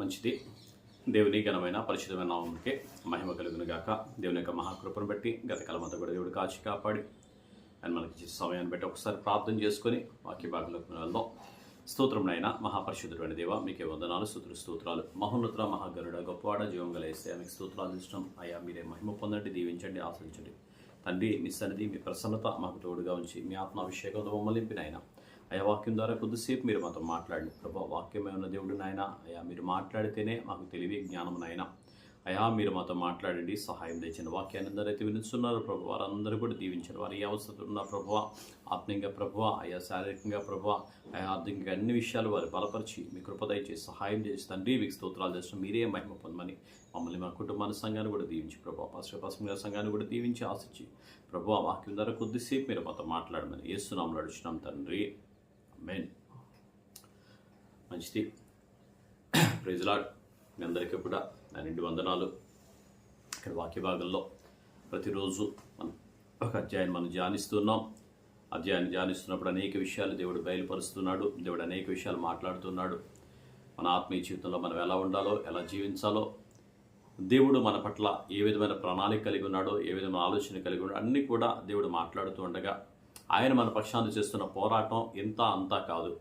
మంచిది. దేవుని ఘనమైన పరిశుద్ధమైన నామంకే మహిమ కలుగును గాక. దేవుని యొక్క మహాకృపను బట్టి గత కాలమంతా కూడా దేవుడు కాచి కాపాడి అని మనకి ఇచ్చే సమయాన్ని బట్టి ఒకసారి ప్రార్థన చేసుకొని వాక్య భాగంలోకి మనం వెళ్దాం స్తోత్రమునైన మహాపరిశుద్ధుడైన దేవ మీకే వందనాలు స్తోత్ర స్తోత్రాలు. మహోన్నతుల మహాగరుడ గొప్పవాడ జీవం గలేస్తే మీకు స్తోత్రాలు ఇష్టం అయ్యా మీరే మహిమ పొందండి దీవించండి ఆశించండి తండ్రి మీ సన్నిధి మీ ప్రసన్నత మాకు తోడుగా ఉంచి మీ ఆత్మాభిషేకంతో మమ్మల్ని నింపినైనా అయ్యా వాక్యం ద్వారా కొద్దిసేపు మీరు మాతో మాట్లాడండి. ప్రభా వాక్యమే ఉన్న దేవుడు నాయన అయ్యా మీరు మాట్లాడితేనే మాకు తెలివి జ్ఞానం నాయన. అయా మీరు మాతో మాట్లాడండి సహాయం తెచ్చిన వాక్యాన్ని అందరైతే వినుస్తున్నారు ప్రభు వారందరూ కూడా దీవించారు వారు ఏ అవసరం ఉన్న ప్రభువ ఆత్మీయంగా ప్రభువ అయా శారీరకంగా ప్రభువ అయా ఆర్థికంగా అన్ని విషయాలు వారు బలపరిచి మీ కృప దయచేసి సహాయం చేసి తండ్రి మీకు స్తోత్రాలు చేసిన మీరే మహిమ పొందమని మమ్మల్ని మా కుటుంబాన్ని సంఘాన్ని కూడా దీవించి ప్రభు పశ్చిమ పశ్చిమ సంఘాన్ని కూడా దీవించి ఆశించి ప్రభు వాక్యం ద్వారా కొద్దిసేపు మీరు మాతో మాట్లాడమని ఏస్తున్నాం నడుచున్నాం తండ్రి. మెయిన్ మంచిది. ప్రైజ్లాడ్ మీ అందరికీ కూడా నా నిండి వందనాలు. ఇక్కడ వాక్య భాగంలో ప్రతిరోజు మనం ఒక అధ్యాయం మనం ధ్యానిస్తున్నాం. అధ్యాయాన్ని ధ్యానిస్తున్నప్పుడు అనేక విషయాలు దేవుడు బయలుపరుస్తున్నాడు. దేవుడు అనేక విషయాలు మాట్లాడుతున్నాడు. మన ఆత్మీయ జీవితంలో మనం ఎలా ఉండాలో ఎలా జీవించాలో దేవుడు మన పట్ల ఏ విధమైన ప్రణాళిక కలిగి ఉన్నాడో ఏ విధమైన ఆలోచన కలిగి ఉన్నాడో అన్నీ కూడా దేవుడు మాట్లాడుతూ ఉండగా ఆయన మన పక్షాన్ని చేస్తున్న పోరాటం ఇంత అంతా కాదు.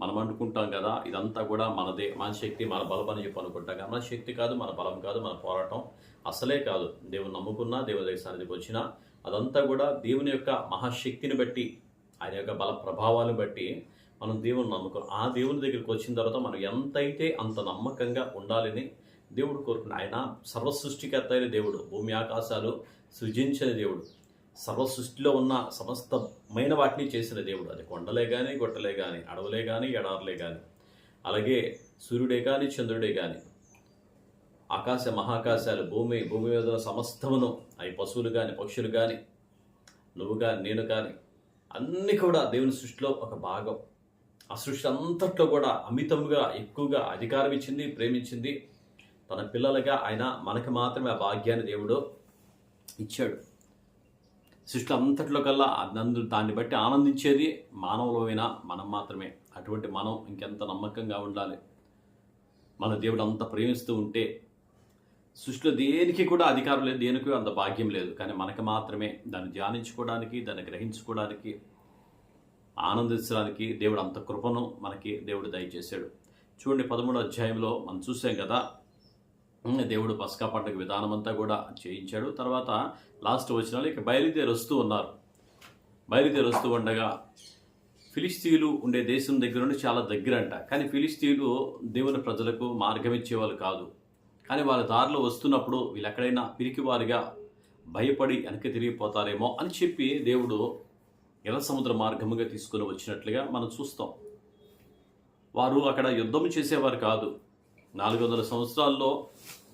మనం అనుకుంటాం కదా ఇదంతా కూడా మనదే. మన శక్తి మన బలం అని చెప్పి అనుకుంటాం కదా. మన శక్తి కాదు మన బలం కాదు మన పోరాటం అసలే కాదు. దేవుని నమ్ముకున్నా దేవుని సన్నిధికి వచ్చినా అదంతా కూడా దేవుని యొక్క మహాశక్తిని బట్టి ఆయన యొక్క బల ప్రభావాలను బట్టి మనం దేవుని నమ్ముకో ఆ దేవుని దగ్గరికి వచ్చిన తర్వాత మనం ఎంతైతే అంత నమ్మకంగా ఉండాలని దేవుడు కోరుకున్న ఆయన సర్వసృష్టికర్త అయిన దేవుడు భూమి ఆకాశాలు సృజించిన దేవుడు. సర్వ సృష్టిలో ఉన్న సమస్తమైన వాటిని చేసిన దేవుడు. అది కొండలే కానీ గొట్టలే కానీ అడవులే కానీ ఎడారులే కానీ అలాగే సూర్యుడే కానీ చంద్రుడే కానీ ఆకాశ మహాకాశాలు భూమి భూమి మీద సమస్తమును అవి పశువులు కానీ పక్షులు కానీ నువ్వు కానీ నేను కానీ అన్నీ కూడా దేవుని సృష్టిలో ఒక భాగం. ఆ సృష్టి అంతట్లో కూడా అమితముగా ఎక్కువగా అధికారం ఇచ్చింది ప్రేమించింది తన పిల్లలుగా ఆయన మనకు మాత్రమే ఆ భాగ్యాన్ని దేవుడు ఇచ్చాడు. సృష్టి అంతట్లో కల్లా నందు దాన్ని బట్టి ఆనందించేది మానవులమైనా మనం మాత్రమే. అటువంటి మనం ఇంకెంత నమ్మకంగా ఉండాలి? మన దేవుడు అంత ప్రేమిస్తూ ఉంటే సృష్టిలో దేనికి కూడా అధికారం లేదు దేనికి అంత భాగ్యం లేదు. కానీ మనకు మాత్రమే దాన్ని ధ్యానించుకోవడానికి దాన్ని గ్రహించుకోవడానికి ఆనందించడానికి దేవుడు అంత కృపను మనకి దేవుడు దయచేశాడు. చూడండి పదమూడో అధ్యాయంలో మనం చూసాం కదా దేవుడు పసకా పండుగ విధానమంతా కూడా చేయించాడు. తర్వాత లాస్ట్ వచ్చిన ఇక బయలుదేరి వస్తూ ఉన్నారు. బయలుదేరి వస్తూ ఉండగా ఫిలిస్తీన్లు ఉండే దేశం దగ్గర నుండి చాలా దగ్గర అంట కానీ ఫిలిస్తీన్లు దేవుని ప్రజలకు మార్గం ఇచ్చేవాళ్ళు కాదు. కానీ వాళ్ళ దారిలో వస్తున్నప్పుడు వీళ్ళు ఎక్కడైనా పిరికివారిగా భయపడి వెనక్కి తిరిగిపోతారేమో అని చెప్పి దేవుడు ఎర్ర సముద్ర మార్గముగా తీసుకుని వచ్చినట్లుగా మనం చూస్తాం. వారు అక్కడ యుద్ధం చేసేవారు కాదు. నాలుగు వందల సంవత్సరాల్లో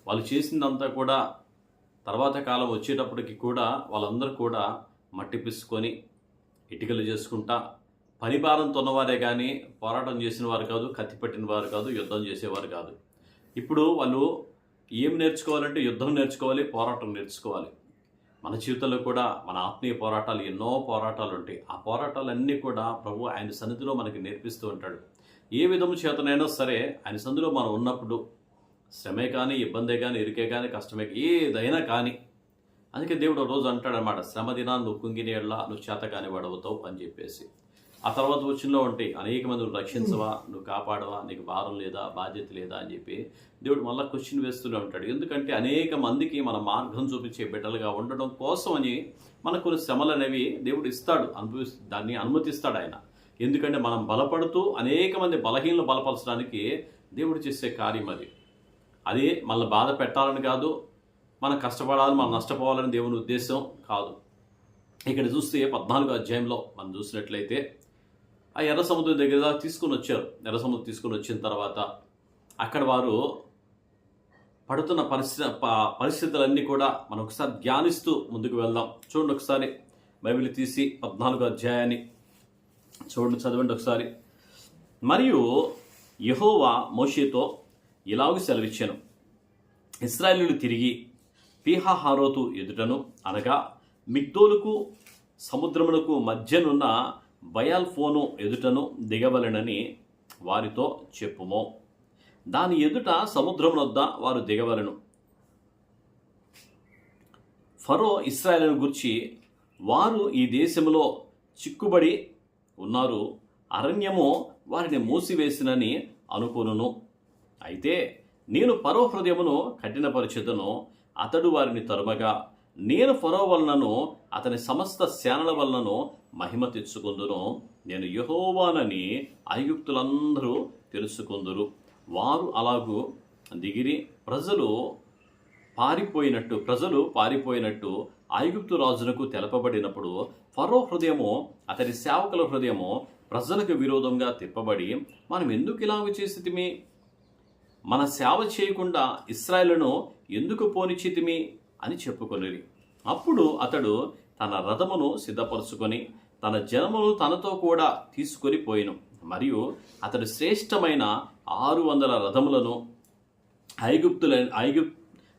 వాళ్ళు చేసిందంతా కూడా తర్వాత కాలం వచ్చేటప్పటికి కూడా వాళ్ళందరూ కూడా మట్టి పిసుకొని ఇటుకలు చేసుకుంటా పనిభారంతో ఉన్నవారే కానీ పోరాటం చేసిన వారు కాదు కత్తి పట్టిన వారు కాదు యుద్ధం చేసేవారు కాదు. ఇప్పుడు వాళ్ళు ఏం నేర్చుకోవాలంటే యుద్ధం నేర్చుకోవాలి పోరాటం నేర్చుకోవాలి. మన జీవితంలో కూడా మన ఆత్మీయ పోరాటాలు ఎన్నో పోరాటాలు ఉంటాయి. ఆ పోరాటాలన్నీ కూడా ప్రభు ఆయన సన్నిధిలో మనకి నేర్పిస్తూ ఉంటాడు. ఏ విధము చేతనైనా సరే ఆయన సందులో మనం ఉన్నప్పుడు శ్రమే కానీ ఇబ్బందే కానీ ఇరికే కానీ కష్టమే ఏదైనా కానీ. అందుకే దేవుడు రోజు అంటాడనమాట శ్రమ దినాన్ని నువ్వు కుంగినేళ్ళ నువ్వు చేత కాని వాడవుతావు అని చెప్పేసి. ఆ తర్వాత వచ్చినలో ఉంటే అనేక మంది రక్షించవా నువ్వు కాపాడవా నీకు భారం లేదా బాధ్యత లేదా అని చెప్పి దేవుడు మళ్ళీ క్వశ్చన్ వేస్తూనే ఉంటాడు. ఎందుకంటే అనేక మందికి మన మార్గం చూపించే బిడ్డలుగా ఉండడం కోసం అని మనకు కొన్ని శ్రమలు అనేవి దేవుడు ఇస్తాడు అనుభవి దాన్ని అనుమతిస్తాడు ఆయన. ఎందుకంటే మనం బలపడుతూ అనేక మంది బలహీనలు బలపరచడానికి దేవుడు చేసే కార్యం అది. అది మళ్ళీ బాధ పెట్టాలని కాదు మనం కష్టపడాలని మనం నష్టపోవాలని దేవుని ఉద్దేశం కాదు. ఇక్కడ చూస్తే పద్నాలుగు అధ్యాయంలో మనం చూసినట్లయితే ఆ ఎర్ర సముద్రం దగ్గర తీసుకుని వచ్చారు. ఎర్ర సముద్రం తీసుకుని వచ్చిన తర్వాత అక్కడ వారు పడుతున్న పరిస్థితి పరిస్థితులన్నీ కూడా మనం ఒకసారి ధ్యానిస్తూ ముందుకు వెళ్దాం. చూడండి ఒకసారి బైబిల్ తీసి పద్నాలుగు అధ్యాయాన్ని చూడండి చదవండి ఒకసారి. మరియు యహోవా మోషేతో ఇలాగ సెలవిచ్చాను. ఇస్రాయేలీలు తిరిగి పీహాహారోతు ఎదుటను అనగా మిగ్దోలుకు సముద్రమునకు మధ్యనున్న బయాల్ఫోను ఎదుటను దిగవలెనని వారితో చెప్పుము. దాని ఎదుట సముద్రమునొద్ద వద్ద వారు దిగవలను. ఫరో ఇస్రాయలను గురించి వారు ఈ దేశంలో చిక్కుబడి ఉన్నారు. అరణ్యము వారిని మూసివేసినని అనుకొనును. అయితే నేను పరో హృదయమును కఠినపరిచెదను అతడు వారిని తరుమగా నేను ఫరో వలనను అతని సమస్త సేనల వలనను మహిమ తెచ్చుకుందును. నేను యహోవానని ఐగుప్తులందరూ తెలుసుకుందురు. వారు అలాగూ దిగిరి ప్రజలు పారిపోయినట్టు ప్రజలు పారిపోయినట్టు ఐగుప్తు రాజునకు తెలపబడినప్పుడు ఫరో హృదయము అతని సేవకుల హృదయము ప్రజలకు విరోధంగా తిప్పబడి మనం ఎందుకు ఇలాగ చేసితిమి? మన సేవ చేయకుండా ఇస్రాయలను ఎందుకు పోనిచితిమి అని చెప్పుకొనిరి. అప్పుడు అతడు తన రథమును సిద్ధపరుచుకొని తన జనమును తనతో కూడా తీసుకొని పోయిను. మరియు అతడు శ్రేష్టమైన ఆరు వందల రథములను ఐగుప్తుల ఐగుప్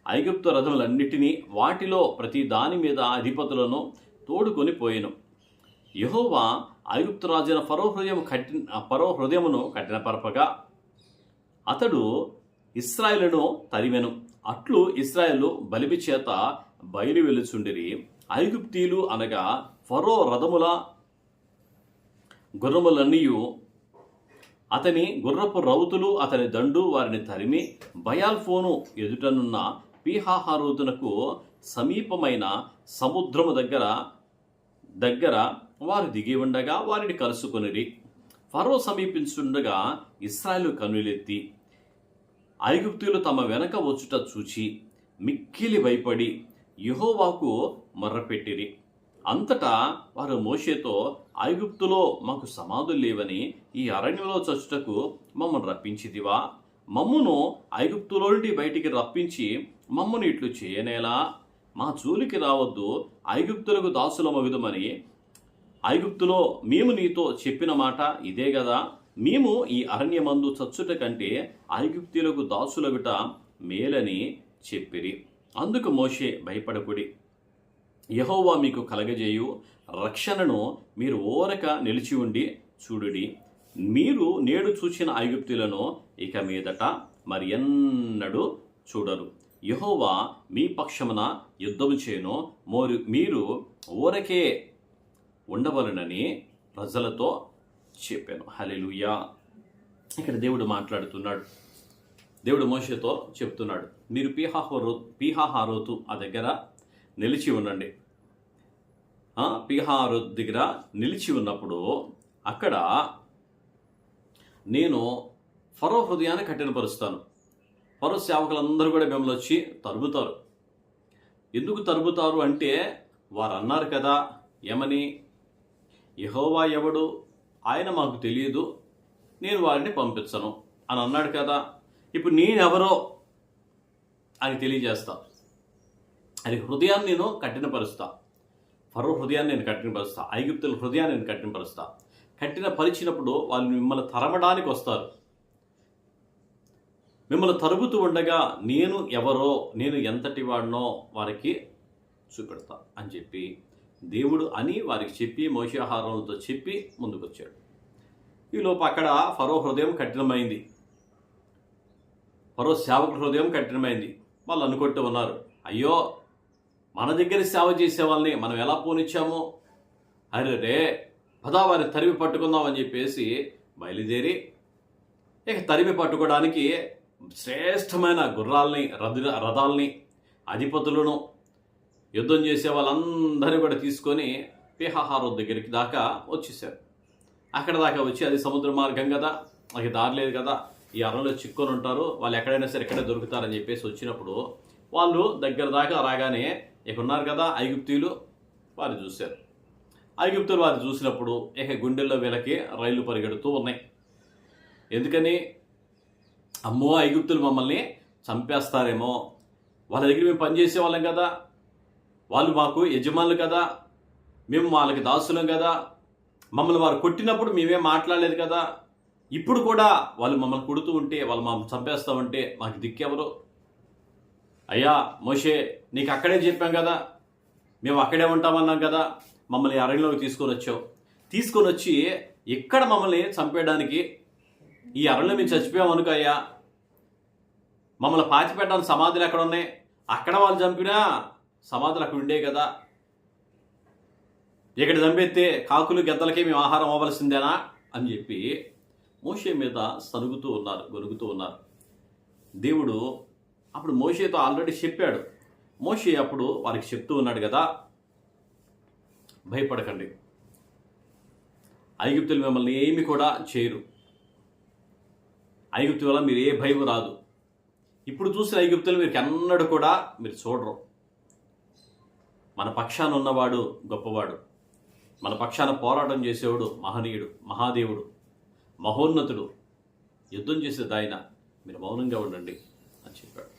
ఐగుప్తు రథములన్నిటినీ వాటిలో ప్రతి దాని మీద అధిపతులను తోడుకొని పోయెను. యహోవా ఐగుప్తు రాజైన ఫరో హృదయం కఠిన ఫరో హృదయమును కఠినపరపగా అతడు ఇస్రాయేలును తరిమెను. అట్లు ఇస్రాయేలు బలిపి చేత బయలు వెలుచుండిరి ఐగుప్తీలు అనగా ఫరో రథముల గుర్రములన్నీయు. అతని గుర్రపు రౌతులు అతని దండు వారిని తరిమి బయాల్ఫోను ఎదుటనున్న పీహాహారోతునకు సమీపమైన సముద్రము దగ్గర దగ్గర వారు దిగి ఉండగా వారిని కలుసుకొనిరి. ఫరో సమీపించుండగా ఇస్రాయలు కనులెత్తి ఐగుప్తులు తమ వెనక వచ్చుట చూచి మిక్కిలి భయపడి యుహోవాకు మొర్రపెట్టిరి. అంతటా వారు మోషేతో ఐగుప్తులో మాకు సమాధులు లేవని ఈ అరణ్యంలో చచ్చుటకు మమ్మల్ని రప్పించిదివా మమ్మును ఐగుప్తులో నుండి బయటికి రప్పించి మమ్మను ఇట్లు చేయనేలా? మా జూలికి రావద్దు ఐగుప్తులకు దాసుల మగుదమని ఐగుప్తులో మేము నీతో చెప్పిన మాట ఇదే కదా మేము ఈ అరణ్యమందు చచ్చుట కంటే ఐగుప్తులకు దాసులగుట మేలని చెప్పిరి. అందుకు మోషే భయపడకుడి. యహోవా మీకు కలగజేయు. రక్షణను మీరు ఓరక నిలిచి ఉండి చూడుడి. మీరు నేడు చూచిన ఐగుప్తులను ఇక మీదట మరి ఎన్నడూ చూడరు. యహోవా మీ పక్షమున యుద్ధము చేయను. మోరు మీరు ఊరకే ఉండవలనని ప్రజలతో చెప్పాను. హలెలుయా ఇక్కడ దేవుడు మాట్లాడుతున్నాడు. దేవుడు మోషతో చెప్తున్నాడు. మీరు పీహాహోరో పీహాహారోతు ఆ దగ్గర నిలిచి ఉండండి. పీహారో దగ్గర నిలిచి ఉన్నప్పుడు అక్కడ నేను ఫరో హృదయాన్ని కఠినపరుస్తాను. ఫరో సేవకులందరూ కూడా మిమ్మల్ని వచ్చి తరుముతారు. ఎందుకు తరుముతారు అంటే వారు అన్నారు కదా ఏమని యహోవా ఎవడు? ఆయన మాకు తెలియదు. నేను వారిని పంపించను. అని అన్నాడు కదా. ఇప్పుడు నేనెవరో అని తెలియజేస్తా. అది హృదయాన్ని నేను కఠినపరుస్తా. ఫరో హృదయాన్ని నేను కఠినపరుస్తా. ఐగుప్తుల హృదయాన్ని నేను కఠినపరుస్తా. కఠినపరిచినప్పుడు వాళ్ళు మిమ్మల్ని తరమడానికి వస్తారు. మిమ్మల్ని తరుగుతూ ఉండగా నేను ఎవరో నేను ఎంతటి వాడినో వారికి చూపెడతా అని చెప్పి దేవుడు అని వారికి చెప్పి మోషాహారంతో చెప్పి ముందుకొచ్చాడు. ఈలోపు అక్కడ ఫరో హృదయం కఠినమైంది. ఫరో సేవకుల హృదయం కఠినమైంది. వాళ్ళు అనుకుంటూ ఉన్నారు అయ్యో మన దగ్గర సేవ చేసే వాళ్ళని మనం ఎలా పోనిచ్చామో? అరే రే పదా వారిని తరిమి పట్టుకుందాం అని చెప్పేసి బయలుదేరి ఇక తరిమి పట్టుకోవడానికి శ్రేష్టమైన గుర్రాల్ని రథ రథాల్ని అధిపతులను యుద్ధం చేసే వాళ్ళందరినీ కూడా తీసుకొని పీహాహారో దగ్గరికి దాకా వచ్చేసారు. అక్కడ దాకా వచ్చి అది సముద్ర మార్గం కదా అది దారి లేదు కదా ఈ అరణలో చిక్కుని ఉంటారు వాళ్ళు ఎక్కడైనా సరే ఎక్కడే దొరుకుతారని చెప్పేసి వచ్చినప్పుడు వాళ్ళు దగ్గర దాకా రాగానే ఇక ఉన్నారు కదా ఐగుప్తీయులు వారు చూశారు. ఐగుప్తులు వారు చూసినప్పుడు ఇక గుండెల్లో వీళ్ళకి రైళ్ళు పరిగెడుతూ ఉన్నాయి. ఎందుకని? అమ్మో ఐగుప్తులు మమ్మల్ని చంపేస్తారేమో వాళ్ళ దగ్గర మేము పనిచేసే వాళ్ళం కదా వాళ్ళు మాకు యజమానులు కదా మేము వాళ్ళకి దాసులం కదా మమ్మల్ని వారు కొట్టినప్పుడు మేమేం మాట్లాడలేదు కదా. ఇప్పుడు కూడా వాళ్ళు మమ్మల్ని కొడుతూ ఉంటే వాళ్ళు మమ్మల్ని చంపేస్తామంటే మాకు దిక్కెవరు? అయ్యా మోషే నీకు అక్కడే చెప్పాం కదా మేము అక్కడే ఉంటామన్నాం కదా మమ్మల్ని అరణ్యంలోకి తీసుకొని వచ్చావు. తీసుకొని వచ్చి ఎక్కడ మమ్మల్ని చంపేయడానికి? ఈ అరణ్యం మేము చచ్చిపోయాం అనుకో అయ్యా. మమ్మల్ని పాతిపెట్టడానికి సమాధులు ఎక్కడ ఉన్నాయి? అక్కడ వాళ్ళు చంపినా సమాధులు అక్కడ ఉండే కదా. ఇక్కడ చంపేస్తే కాకులు గెద్దలకి మేము ఆహారం అవ్వాల్సిందేనా అని చెప్పి మోషే మీద సరుగుతూ ఉన్నారు గొరుగుతూ ఉన్నారు. దేవుడు అప్పుడు మోషేతో ఆల్రెడీ చెప్పాడు. మోషే అప్పుడు వారికి చెప్తూ ఉన్నాడు కదా భయపడకండి. ఐగుప్తులు మిమ్మల్ని ఏమి కూడా చేయరు. ఐగుప్తు వల్ల మీరు ఏ భయం రాదు. ఇప్పుడు చూసిన ఐగుప్తులు మీరు ఎన్నడూ కూడా మీరు చూడరు. మన పక్షాన ఉన్నవాడు గొప్పవాడు. మన పక్షాన పోరాటం చేసేవాడు మహనీయుడు మహాదేవుడు మహోన్నతుడు. యుద్ధం చేసేది ఆయన మీరు మౌనంగా ఉండండి అని చెప్పాడు.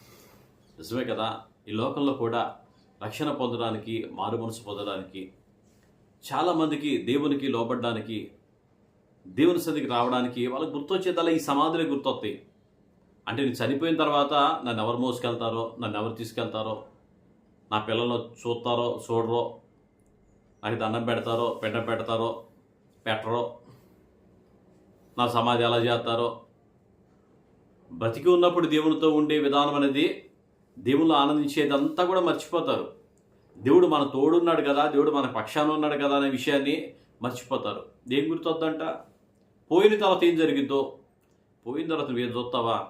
నిజమే కదా ఈ లోకంలో కూడా రక్షణ పొందడానికి మారు మనసు పొందడానికి చాలామందికి దేవునికి లోపడడానికి దేవుని సన్నిధికి రావడానికి వాళ్ళకి గుర్తొచ్చేదల్లా ఈ సమాధులే గుర్తొస్తాయి అంటే నేను చనిపోయిన తర్వాత నన్ను ఎవరు మోసుకెళ్తారో నన్ను ఎవరు తీసుకెళ్తారో నా పిల్లలు చూస్తారో చూడరో నాకు దండం పెడతారో పెట్ట పెడతారో పెట్టరో నా సమాధి ఎలా చేస్తారో. బతికి ఉన్నప్పుడు దేవునితో ఉండే విధానం అనేది దేవుళ్ళు ఆనందించేదంతా కూడా మర్చిపోతారు. దేవుడు మన తోడున్నాడు కదా దేవుడు మన పక్షాన ఉన్నాడు కదా అనే విషయాన్ని మర్చిపోతారు. ఏం గుర్తొద్దంట? పోయిన తర్వాత ఏం జరిగిద్దో? పోయిన తర్వాత నువ్వేం చూస్తావా?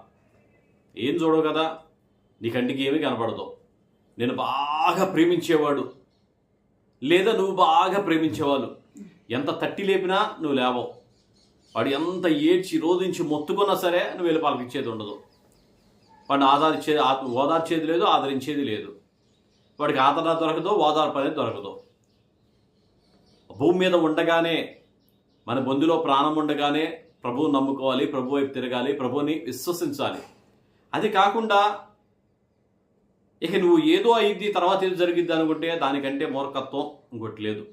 ఏం చూడవు కదా? నీ కంటికి ఏమీ కనపడదు. నేను బాగా ప్రేమించేవాడు. లేదా నువ్వు బాగా ప్రేమించేవాళ్ళు. ఎంత తట్టి లేపినా నువ్వు లేవవు. వాడు ఎంత ఏడ్చి రోధించి మొత్తుకున్నా సరే నువ్వు వెళ్ళి పలకిచ్చేది ఉండదు. వాడిని ఆదరించే ఓదార్చేది లేదు ఆదరించేది లేదు. వాడికి ఆదరణ దొరకదు ఓదార్పు అనేది దొరకదు. భూమి మీద ఉండగానే మన బొందులో ప్రాణం ఉండగానే ప్రభువు నమ్ముకోవాలి ప్రభు వైపు తిరగాలి ప్రభువుని విశ్వసించాలి. అది కాకుండా ఇక నువ్వు ఏదో అయింది తర్వాత ఏదో జరిగిద్ది అనుకుంటే దానికంటే మూర్ఖత్వం ఇంకోటి లేదు.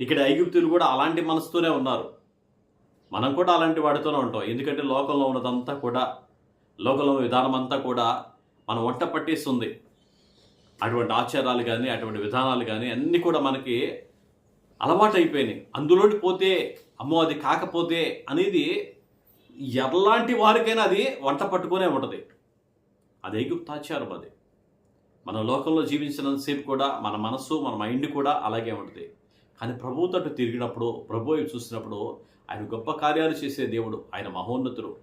ఇక్కడ ఐగుప్తులు కూడా అలాంటి మనసుతోనే ఉన్నారు. మనం కూడా అలాంటి వాడితోనే ఉంటాం. ఎందుకంటే లోకంలో ఉన్నదంతా కూడా లోకంలో విధానం అంతా కూడా మనం వంట పట్టేస్తుంది. అటువంటి ఆచారాలు కానీ అటువంటి విధానాలు కానీ అన్నీ కూడా మనకి అలవాటు అయిపోయినాయి అందులోకి పోతే అమ్మో అది కాకపోతే అనేది ఎలాంటి వారికైనా అది వంట పట్టుకునే ఉంటుంది. అది ఐగుప్తాచారం అది. మన లోకంలో జీవించినంతసేపు కూడా మన మనస్సు మన మైండ్ కూడా అలాగే ఉంటుంది. కానీ ప్రభువు తట్టు తిరిగినప్పుడు ప్రభు చూసినప్పుడు ఆయన గొప్ప కార్యాలు చేసే దేవుడు ఆయన మహోన్నతుడు.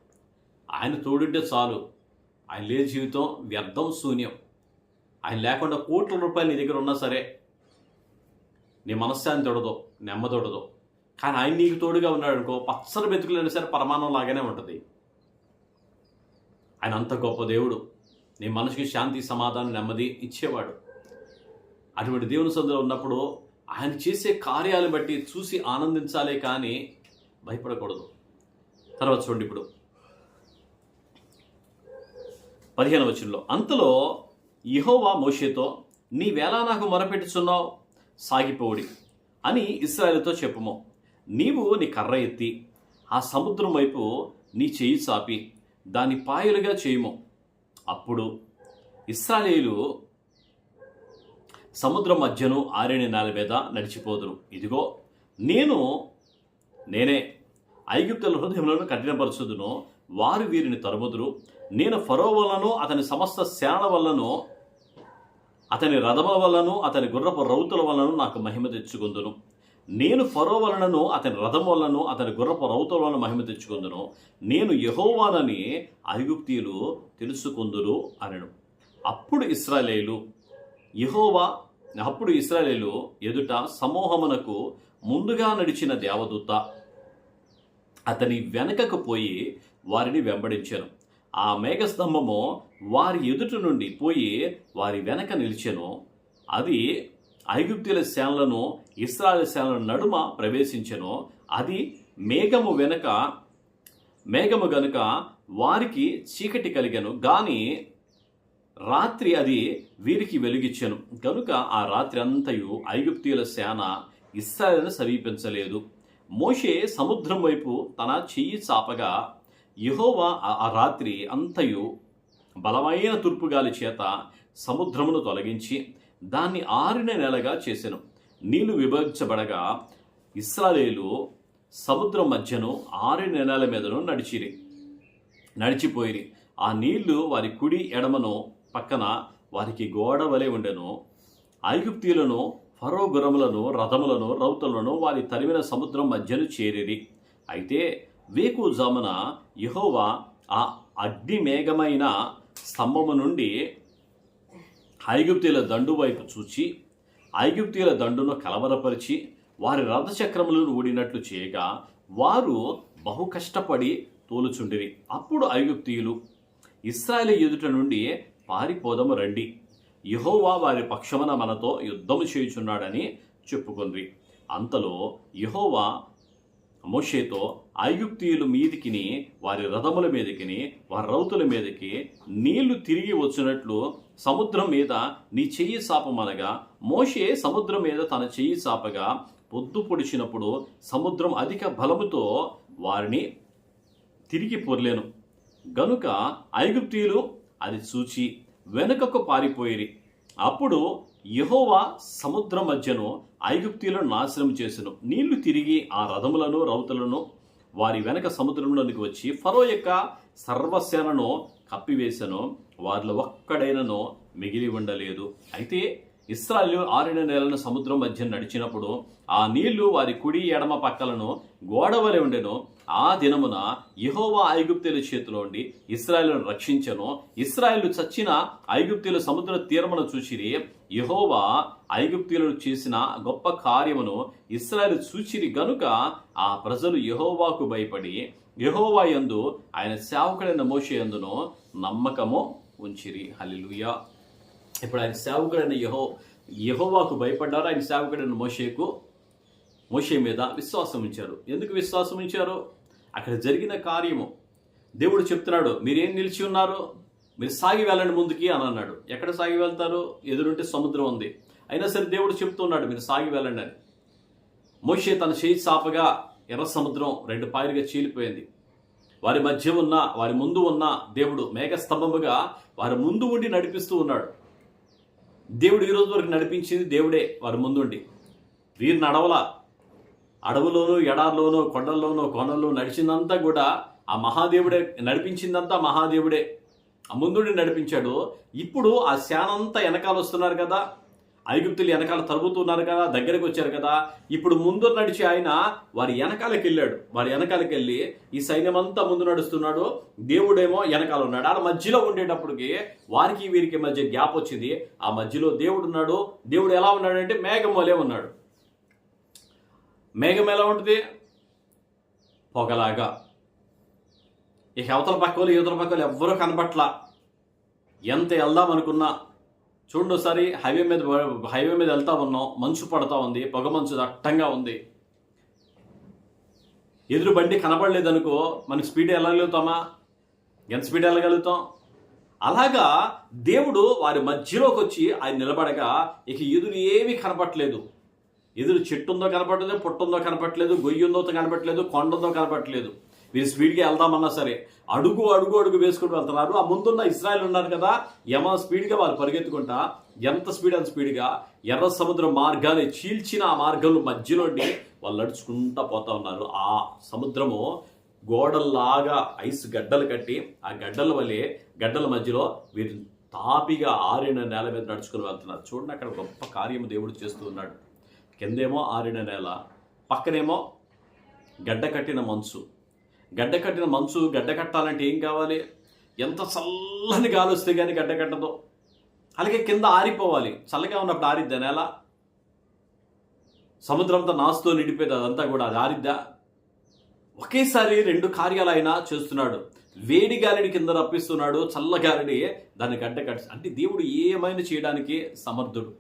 ఆయన తోడుంటే చాలు. ఆయన లేని జీవితం వ్యర్థం శూన్యం. ఆయన లేకుండా కోట్ల రూపాయలు నీ దగ్గర ఉన్నా సరే నీ మనశ్శాంతి తొడదు నెమ్మదొడదు కానీ ఆయన నీకు తోడుగా ఉన్నాడు అనుకో పచ్చని బతుకులైనా సరే పరమాణం లాగానే ఉంటుంది. ఆయన అంత గొప్ప దేవుడు. నీ మనసుకి శాంతి సమాధానం నెమ్మది ఇచ్చేవాడు. అటువంటి దేవుని సందులో ఉన్నప్పుడు ఆయన చేసే కార్యాలను బట్టి చూసి ఆనందించాలే కానీ భయపడకూడదు. తర్వాత చూడండి ఇప్పుడు. పదిహేను వచనంలో అంతలో యెహోవా మోషేతో నీవేళ నాకు మొరపెట్టుచున్నావు సాగిపోవుడి అని ఇస్రాయేలుతో చెప్పుము. నీవు నీ కర్ర ఎత్తి ఆ సముద్రం వైపు నీ చేయి చాపి దాని పాయలుగా చేయము. అప్పుడు ఇస్రాయేలు సముద్రం మధ్యను ఆరేని నేల మీద నడిచిపోదురు. ఇదిగో నేను నేనే ఐగుప్తుల హృదయములను కఠినపరచుదును. వారు వీరిని తరుముదురు. నేను ఫరో వలనను అతని సమస్త సేన వల్లను అతని రథముల వల్లను అతని గుర్రపు రౌతుల వలన నాకు మహిమ తెచ్చుకుందును. నేను ఫరో వలనను అతని రథం వలనను అతని గుర్రపు రౌతుల వలన మహిమ తెచ్చుకుందును. నేను యహోవానని ఐగుప్తీయులు తెలుసుకుందురు అనను. అప్పుడు ఇస్రాలేలు యహోవా అప్పుడు ఇస్రాయేలు ఎదుట సమూహమునకు ముందుగా నడిచిన దేవదూత అతని వెనకకు పోయి వారిని వెంబడించాను. ఆ మేఘస్తంభము వారి ఎదుట నుండి పోయి వారి వెనక నిలిచెను. అది ఐగుప్తుల సేనలను ఇస్రాయల్ సేనల నడుమ ప్రవేశించెను అది మేఘము వెనక మేఘము గనుక వారికి చీకటి కలిగను గాని రాత్రి అది వీరికి వెలుగిచ్చెను. కనుక ఆ రాత్రి అంతయు ఐగుప్తీయుల సేన ఇస్రాయలను సమీపించలేదు. మోషే సముద్రం వైపు తన చెయ్యి చాపగా యహోవా ఆ- ఆ రాత్రి అంతయు బలమైన తూర్పుగాలి చేత సముద్రమును తొలగించి దాన్ని ఆరిన నెలగా చేసెను. నీళ్ళు విభజించబడగా ఇస్రాయేలు సముద్రం మధ్యను ఆరు నెలల మీదను నడిచిరి. నడిచిపోయిరి. ఆ నీళ్ళు వారి కుడి ఎడమను పక్కన వారికి గోడ వలె ఉండెను. ఐగుప్తీయులను ఫరో గురములను రథములను రౌతులను వారి తరిమిన సముద్రం మధ్యను చేరిరి. అయితే వేకుజామున యహోవా ఆ అగ్నిమేఘమైన స్తంభము నుండి ఐగుప్తీల దండు వైపు చూచి ఐగుప్తీయుల దండును కలవరపరిచి వారి రథచక్రములను ఊడినట్లు చేయగా వారు బహు కష్టపడి తోలుచుండిరి. అప్పుడు ఐగుప్తీయులు ఇస్రాయేల్ ఎదుట నుండి పారిపోదము రండి. యహోవా వారి పక్షమున మనతో యుద్ధము చేయుచున్నాడని చెప్పుకుంది అంతలో యహోవా మోషేతో ఐగుప్తీయుల మీదికిని వారి రథముల మీదకిని వారి రౌతుల మీదకి నీళ్ళు తిరిగి వచ్చినట్లు సముద్రం మీద నీ చెయ్యి సాపమనగా మోషే సముద్రం మీద తన చెయ్యి సాపగా పొద్దు పొడిచినప్పుడు సముద్రం అధిక బలముతో వారిని తిరిగి పొర్లేను. గనుక ఐగుప్తీయులు అది చూచి వెనుకకు పారిపోయిరి. అప్పుడు యహోవా సముద్రం మధ్యను ఐగుప్తీయులను నాశనం చేసెను. నీళ్ళు తిరిగి ఆ రథములను రౌతులను వారి వెనక సముద్రంలోనికి వచ్చి ఫరో యొక్క సర్వసేనను కప్పివేశను వారిలో ఒక్కడైనను మిగిలి ఉండలేదు. అయితే ఇస్రాయలు ఆరిన నెలలను సముద్రం మధ్య నడిచినప్పుడు ఆ నీళ్ళు వారి కుడి ఎడమ పక్కలను గోడవలే ఉండెను. ఆ దినమున యహోవా ఐగుప్తుల చేతిలో ఉండి ఇస్రాయలను రక్షించను. ఇస్రాయలు చచ్చిన ఐగుప్తుల సముద్ర తీరమును చూచిరి. యహోవా ఐగుప్తులను చేసిన గొప్ప కార్యమును ఇస్రాయలు చూచిరి గనుక ఆ ప్రజలు యహోవాకు భయపడి యహోవా యందు ఆయన సేవకుడైన మోషే యందును నమ్మకము ఉంచిరి. హలిలుయా ఇప్పుడు ఆయన సేవకుడైన యహో యహోవాకు భయపడ్డారు. ఆయన సేవకుడైన మోషేకు మోషే మీద విశ్వాసం ఉంచారు. ఎందుకు విశ్వాసం ఉంచారు? అక్కడ జరిగిన కార్యము. దేవుడు చెప్తున్నాడు మీరేం నిలిచి ఉన్నారు? మీరు సాగి వెళ్ళండి ముందుకి అని అన్నాడు. ఎక్కడ సాగి వెళ్తారు? ఎదురుంటే సముద్రం ఉంది. అయినా సరే దేవుడు చెప్తున్నాడు మీరు సాగి వెళ్ళండి అని. మోషే తన చేయి సాపగా ఎర్ర సముద్రం రెండు పాయలుగా చీలిపోయింది. వారి మధ్య ఉన్న వారి ముందు ఉన్న దేవుడు మేఘస్తంభముగా వారి ముందు ఉండి నడిపిస్తూ ఉన్నాడు. దేవుడు ఈరోజు వరకు నడిపించింది దేవుడే వారి ముందుండి. వీరు నడవల. అడవులోనూ ఎడార్లోనూ కొండల్లోనూ కోనల్లో నడిచిందంతా కూడా ఆ మహాదేవుడే నడిపించిందంతా మహాదేవుడే. ఆ ముందుండి నడిపించాడు. ఇప్పుడు ఆ శానంతా వెనకాల వస్తున్నారు కదా. ఐగుప్తులు వెనకాల తరుగుతున్నారు కదా దగ్గరికి వచ్చారు కదా. ఇప్పుడు ముందు నడిచి ఆయన వారి వెనకాలకి వెళ్ళాడు. వారి వెనకాలకి వెళ్ళి ఈ సైన్యమంతా ముందు నడుస్తున్నాడు. దేవుడేమో వెనకాల ఉన్నాడు. ఆడ మధ్యలో ఉండేటప్పటికి వారికి వీరికి మధ్య గ్యాప్ వచ్చింది. ఆ మధ్యలో దేవుడు ఉన్నాడు. దేవుడు ఎలా ఉన్నాడంటే మేఘం వలే ఉన్నాడు. మేఘం ఎలా ఉంటుంది? పొగలాగా. ఇక అవతల పక్క వాళ్ళు యువతల పక్క వాళ్ళు ఎవ్వరూ కనపట్ల ఎంత వెళ్దాం అనుకున్నా చూడండి ఒకసారి హైవే మీద హైవే మీద వెళ్తా ఉన్నాం. మంచు పడతా ఉంది. పొగ మంచు దట్టంగా ఉంది. ఎదురు బండి కనపడలేదనుకో మనకి స్పీడ్ వెళ్ళగలుగుతామా ఎంత స్పీడ్ వెళ్ళగలుగుతాం? అలాగా దేవుడు వారి మధ్యలోకి వచ్చి ఆయన నిలబడగా ఇక ఎదురు ఏమీ కనపట్లేదు ఎదురు చెట్టు ఉందో కనపడలేదు పుట్ట ఉందో కనపట్లేదు గొయ్యి ఉందో కనపట్లేదు కొండందో కనపట్లేదు మీరు స్పీడ్గా వెళ్దామన్నా సరే అడుగు అడుగు అడుగు వేసుకుంటూ వెళ్తున్నారు. ఆ ముందున్న ఇస్రాయల్ ఉన్నారు కదా యమ స్పీడ్గా వాళ్ళు పరిగెత్తుకుంటా ఎంత స్పీడ్ అంత స్పీడ్గా ఎర్ర సముద్ర మార్గాన్ని చీల్చిన ఆ మార్గంలో మధ్యలోండి వాళ్ళు నడుచుకుంటా పోతా ఉన్నారు. ఆ సముద్రము గోడల్లాగా ఐస్ గడ్డలు కట్టి ఆ గడ్డల వల్లే గడ్డల మధ్యలో వీరు తాపిగా ఆరిన నేల మీద నడుచుకుని వెళ్తున్నారు. చూడండి అక్కడ గొప్ప కార్యము దేవుడు చేస్తూ ఉన్నాడు. కిందేమో ఆరిన నేల పక్కనేమో గడ్డ కట్టిన మంచు. గడ్డ కట్టిన మంచు గడ్డ కట్టాలంటే ఏం కావాలి? ఎంత చల్లని గాలి వస్తే కానీ గడ్డ కట్టదు. అలాగే కింద ఆరిపోవాలి. చల్లగా ఉన్నప్పుడు ఆరిద్దా నేల? సముద్రంతో నాసుతో నిండిపోయేది అదంతా కూడా అది ఆరిద్దా? ఒకేసారి రెండు కార్యాలు ఆయన చేస్తున్నాడు. వేడి గాలిని కింద రప్పిస్తున్నాడు చల్లగాలిని దాన్ని గడ్డ కట్టి అంటే దేవుడు ఏమైనా చేయడానికి సమర్థుడు.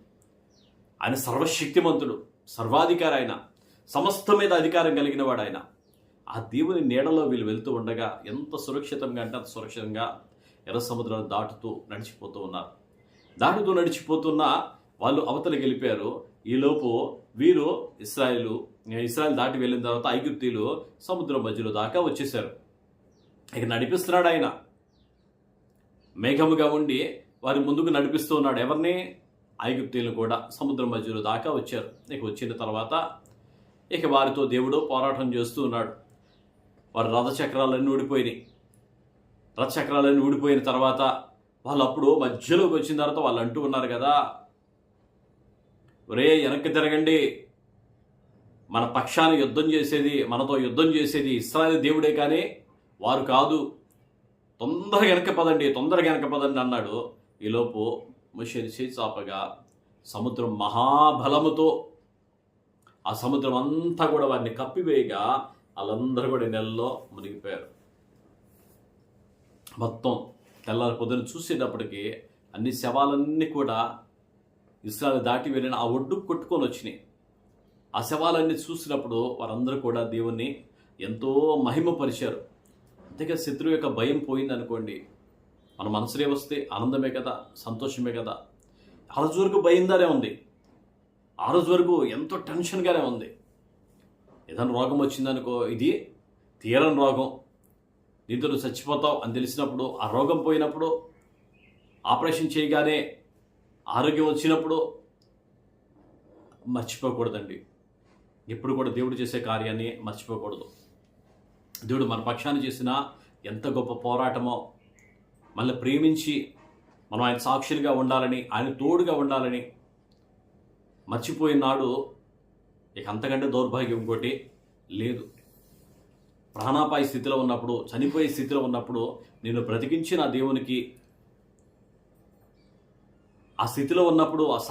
ఆయన సర్వశక్తిమంతుడు సర్వాధికారి ఆయన సమస్త మీద అధికారం కలిగిన వాడు ఆయన ఆ దేవుని నీడలో వీళ్ళు వెళ్తూ ఉండగా ఎంత సురక్షితంగా అంటే అంత సురక్షితంగా ఎర్ర సముద్రాన్ని దాటుతూ నడిచిపోతూ ఉన్నారు. దాటుతూ నడిచిపోతున్న వాళ్ళు అవతల వెళ్ళిపోయారు ఈలోపు వీరు ఇస్రాయిలు ఇస్రాయల్ దాటి వెళ్ళిన తర్వాత ఐగుప్తీలు సముద్రం మధ్యలో దాకా వచ్చేసారు ఇక నడిపిస్తున్నాడు ఆయన. మేఘముగా ఉండి వారి ముందుకు నడిపిస్తూ ఉన్నాడు. ఎవరిని? ఐగుప్తీలు కూడా సముద్రం మధ్యలో దాకా వచ్చారు. ఇక వచ్చిన తర్వాత ఇక వారితో దేవుడు పోరాటం చేస్తూ ఉన్నాడు. వారి రథచక్రాలన్నీ ఊడిపోయినాయి. రథచక్రాలన్నీ ఊడిపోయిన తర్వాత వాళ్ళు అప్పుడు మధ్యలోకి వచ్చిన తర్వాత వాళ్ళు అంటూ ఉన్నారు కదా ఒరే వెనక్కి తిరగండి. మన పక్షాన్ని యుద్ధం చేసేది మనతో యుద్ధం చేసేది ఇస్రాయల్ దేవుడే కానీ వారు కాదు. తొందరగా వెనక పదండి తొందరగా వెనక పదండి అన్నాడు. ఈలోపు ముషరిసి చాపగా సముద్రం మహాబలముతో ఆ సముద్రం అంతా కూడా వారిని కప్పివేయగా వాళ్ళందరూ కూడా ఈ నెలలో మునిగిపోయారు. మొత్తం తెల్లారి పొద్దున చూసేటప్పటికి అన్ని శవాలన్నీ కూడా ఇస్రాయల్ దాటి వెళ్ళిన ఆ ఒడ్డుకు కొట్టుకొని వచ్చినాయి. ఆ శవాలన్నీ చూసినప్పుడు వారందరూ కూడా దేవుణ్ణి ఎంతో మహిమపరిచారు. అంతేగా శత్రువు యొక్క భయం పోయింది అనుకోండి మన మనసులే వస్తే ఆనందమే కదా సంతోషమే కదా. ఆ రోజు వరకు భయంగానే ఉంది. ఆ రోజు వరకు ఎంతో టెన్షన్గానే ఉంది. ఏదైనా రోగం వచ్చిందనుకో ఇది తీరని రోగం. దీంతో నువ్వు చచ్చిపోతావు అని తెలిసినప్పుడు ఆ రోగం పోయినప్పుడు ఆపరేషన్ చేయగానే ఆరోగ్యం వచ్చినప్పుడు మర్చిపోకూడదండి. ఎప్పుడు కూడా దేవుడు చేసే కార్యాన్ని మర్చిపోకూడదు. దేవుడు మన పక్షాన్ని చేసిన ఎంత గొప్ప పోరాటమో మళ్ళీ ప్రేమించి మనం ఆయన సాక్షులుగా ఉండాలని ఆయన తోడుగా ఉండాలని మర్చిపోయిన నాడు ఇక అంతకంటే దౌర్భాగ్యం ఇంకోటి లేదు. ప్రాణాపాయ స్థితిలో ఉన్నప్పుడు చనిపోయే స్థితిలో ఉన్నప్పుడు నేను బ్రతికించిన దేవునికి ఆ స్థితిలో ఉన్నప్పుడు ఆ